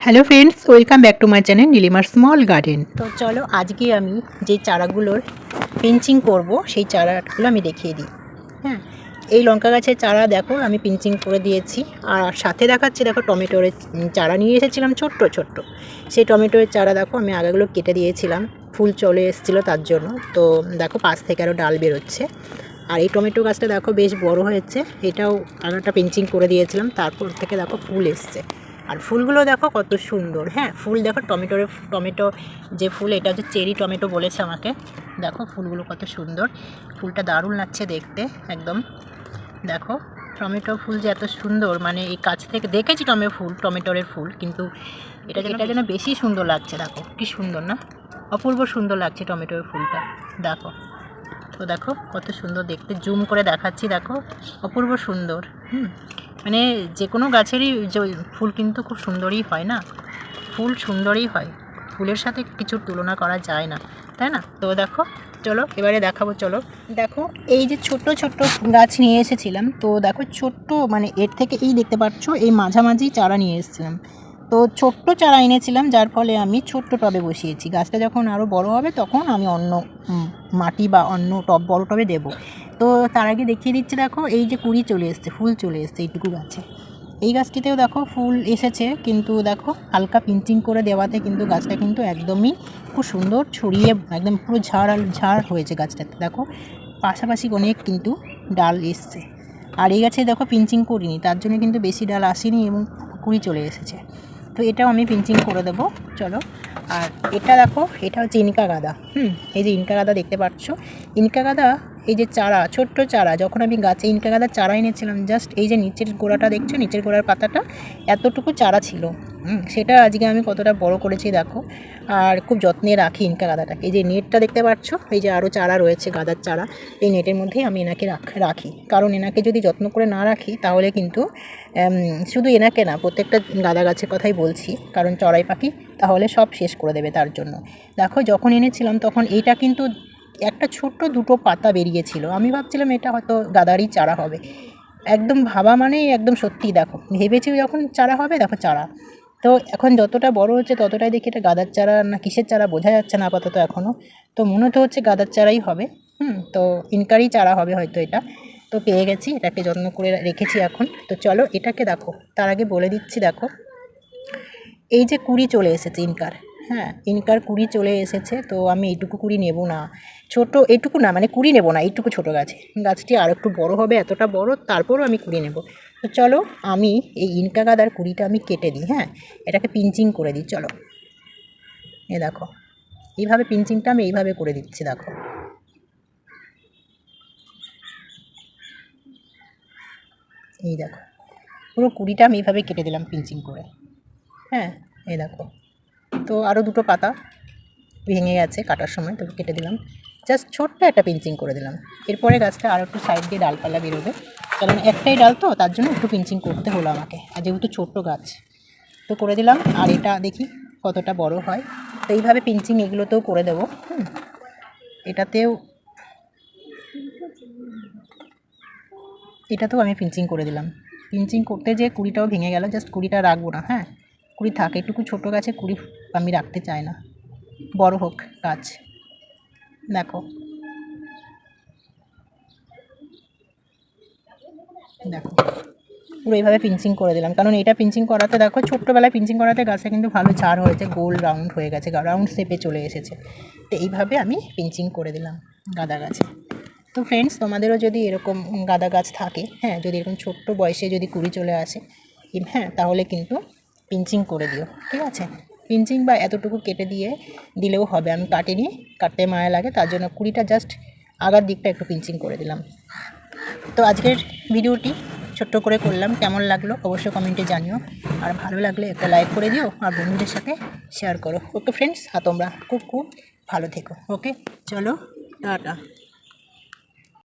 Hello friends welcome back to my channel নীলিমার small garden তো চলো আজকে আমি যে চারাগুলোর পিঞ্চিং করব, সেই চারাগুলো আমি দেখিয়ে দিই। হ্যাঁ এই লঙ্কা গাছের চারা দেখো, আমি পিঞ্চিং করে দিয়েছি। আর সাথে দেখাচ্ছি, দেখো টমেটোর চারা নিয়ে এসেছিলাম, ছোট্ট ছোট্ট। সেই টমেটোর চারা দেখো, আমি আগেগুলো কেটে দিয়েছিলাম। ফুল চলে এসেছিল তার জন্য। তো দেখো, পাশ থেকে আরও ডাল বেরোচ্ছে। আর এই টমেটো গাছটা দেখো, বেশ বড় হয়েছে। এটাও আগেটা পিঞ্চিং করে দিয়েছিলাম, তারপর থেকে দেখো ফুল এসছে। আর ফুলগুলো দেখো কত সুন্দর হ্যাঁ ফুল দেখো টমেটোর টমেটো যে ফুল, এটা হচ্ছে চেরি টমেটো বলেছে আমাকে। দেখো ফুলগুলো কত সুন্দর, ফুলটা দারুণ লাগছে দেখতে, একদম। দেখো টমেটো ফুল যে এত সুন্দর মানে এই কাছ থেকে দেখেছি টমেটো ফুল টমেটোরের ফুল, কিন্তু এটা এটা যেন বেশি সুন্দর লাগছে, দেখো, কি সুন্দর না? অপূর্ব সুন্দর লাগছে টমেটোর ফুলটা, দেখো। তো দেখো, কত সুন্দর দেখতে। জুম করে দেখাচ্ছি, দেখো। অপূর্ব সুন্দর, হুম। মানে যে কোনো গাছেরই ফুল কিন্তু খুব সুন্দরই হয় না? ফুল সুন্দরই হয়। ফুলের সাথে কিছুর তুলনা করা যায় না, তাই না? তো দেখো, চলো, এবারে দেখাবো, চলো। দেখো, এই যে ছোট্ট ছোট্ট গাছ নিয়ে এসেছিলাম, তো দেখো ছোট্ট মানে এর থেকে এই দেখতে পাচ্ছ, এই মাঝামাঝি চারা নিয়ে এসেছিলাম। তো ছোট্ট চারা এনেছিলাম, যার ফলে আমি ছোট্ট টবে বসিয়েছি। গাছটা যখন আরও বড় হবে, তখন আমি অন্য মাটি বা অন্য টব, বড় টবে দেবো। তো তার আগে দেখিয়ে দিচ্ছি, দেখো, এই যে কুড়ি চলে এসছে, ফুল চলে এসছে এইটুকু গাছে। এই গাছটিতেও দেখো ফুল এসেছে, কিন্তু দেখো হালকা পিঞ্চিং করে দেওয়াতে কিন্তু গাছটা কিন্তু একদমই খুব সুন্দর ছড়িয়ে, একদম পুরো ঝাড় ঝাড় হয়েছে গাছটাতে। দেখো, পাশাপাশি অনেক কিন্তু ডাল এসছে। আর এই গাছে দেখো পিঞ্চিং করিনি, তার জন্য কিন্তু বেশি ডাল আসেনি এবং কুড়ি চলে এসেছে। তো এটাও আমি পিঞ্চিং করে দেবো, চলো। আর এটা দেখো, এটা হচ্ছে ইনকা গাদা। হুম, এই যে ইনকা গাদা দেখতে পাচ্ছ। ইনকা গাদা এই যে চারা, ছোট্ট চারা, যখন আমি গাছে ইনকা গাদার চারা এনেছিলাম জাস্ট এই যে নিচের গোড়াটা দেখছ? নিচের গোড়ার পাতাটা এতটুকু চারা ছিল। সেটা আজকে আমি কতটা বড় করেছি দেখো। আর খুব যত্নে রাখি ইনকা গাদাটাকে। এই যে নেটটা দেখতে পাচ্ছ? এই যে আরও চারা রয়েছে, গাদার চারা। এই নেটের মধ্যেই আমি এনাকে রাখ- রাখি। কারণ এনাকে যদি যত্ন করে না রাখি, তাহলে কিন্তু শুধু এনাকে না, প্রত্যেকটা গাঁদা গাছের কথাই বলছি। কারণ চড়াই পাখি তাহলে সব শেষ করে দেবে তার জন্য। দেখো, যখন এনেছিলাম, তখন এইটা কিন্তু একটা ছোট্ট দুটো পাতা বেরিয়েছিল। আমি ভাবছিলাম এটা হয়তো গাদারই চারা হবে। একদম ভাবা মানেই একদম সত্যিই দেখো। ভেবেছি যখন চারা হবে দেখো চারা। তো এখন যতটা বড় হচ্ছে ততটাই দেখি এটা গাদার চারা না কিসের চারা বোঝা যাচ্ছে না আপাতত এখনও তো মনে তো হচ্ছে গাদার চারাই হবে। হুম, তো ইনকারই চারা হবে হয়তো এটা। তো পেয়ে গেছি, এটাকে যত্ন করে রেখেছি এখন। তো চলো এটাকে দেখো। তার আগে বলে দিচ্ছি দেখো। এই যে কুড়ি চলে এসেছে ইনকার। হ্যাঁ ইনকার কুড়ি চলে এসেছে, তো আমি এইটুকু কুড়ি নেব না। ছোট, এইটুকু না মানে কুড়ি নেব না, এইটুকু ছোট গাছে। গাছটি আর একটু বড় হবে, এতটা বড়, তারপরও আমি কুড়ি নেব। তো চলো, আমি এই ইনকা গাদার কুড়িটা আমি কেটে দিই হ্যাঁ? এটাকে পিঞ্চিং করে দিই, চলো। এ দেখো, এইভাবে পিঞ্চিংটা আমি এইভাবে করে দিচ্ছি, দেখো। এই দেখো, পুরো কুড়িটা আমি এইভাবে কেটে দিলাম পিঞ্চিং করে। হ্যাঁ এই দেখো। তো আরও দুটো পাতা ভেঙে গেছে কাটার সময়, তো কেটে দিলাম। জাস্ট ছোট্ট একটা পিঞ্চিং করে দিলাম। এরপরে গাছটা আরও একটু সাইড দিয়ে ডালপালা বেরোবে। কারণ একটাই ডাল তো, তার জন্য একটু পিঞ্চিং করতে হলো আমাকে। আর যেহেতু ছোট্ট গাছ, তো করে দিলাম। আর এটা দেখি কতটা বড় হয়। তো এইভাবে পিঞ্চিং এগুলোতেও করে দেবো। হুম। এটাতেও এটাতেও আমি পিঞ্চিং করে দিলাম। পিঞ্চিং করতে যে কুড়িটাও ভেঙে গেল জাস্ট কুড়িটা রাখব না হ্যাঁ? কুড়ি থাকে একটুকু ছোটো গাছে কুড়ি আমি রাখতে চাই না। বড় হোক গাছ। দেখো। দেখো। পুরো এইভাবে পিঞ্চিং করে দিলাম। কারণ এটা পিঞ্চিং করাতে, দেখো, ছোট্টোবেলায় পিঞ্চিং করাতে গাছে কিন্তু ভালো ঝাড় হয়েছে, গোল রাউন্ড হয়ে গেছে রাউন্ড শেপে চলে এসেছে। তো এইভাবে আমি পিঞ্চিং করে দিলাম গাঁদা গাছে। তো ফ্রেন্ডস, তোমাদেরও যদি এরকম গাঁদা গাছ থাকে হ্যাঁ যদি এরকম ছোট্ট বয়সে যদি কুড়ি চলে আসে হ্যাঁ তাহলে কিন্তু পিঞ্চিং করে দিও, ঠিক আছে? পিঞ্চিং বা এতটুকু কেটে দিয়ে দিলেও হবে, আমি কাটিনি, কাটতে মায়া লাগে, তার জন্য কুড়িটা জাস্ট আগার দিকটা একটু পিঞ্চিং করে দিলাম। তো আজকের ভিডিওটি ছোট্ট করে করলাম, কেমন লাগল অবশ্যই কমেন্টে জানিও, আর ভালো লাগলে একটা লাইক করে দিও, আর বন্ধুদের সাথে শেয়ার করো। ওকে ফ্রেন্ডস আর তোমরা খুব খুব ভালো থেকো ওকে চলো, টাটা।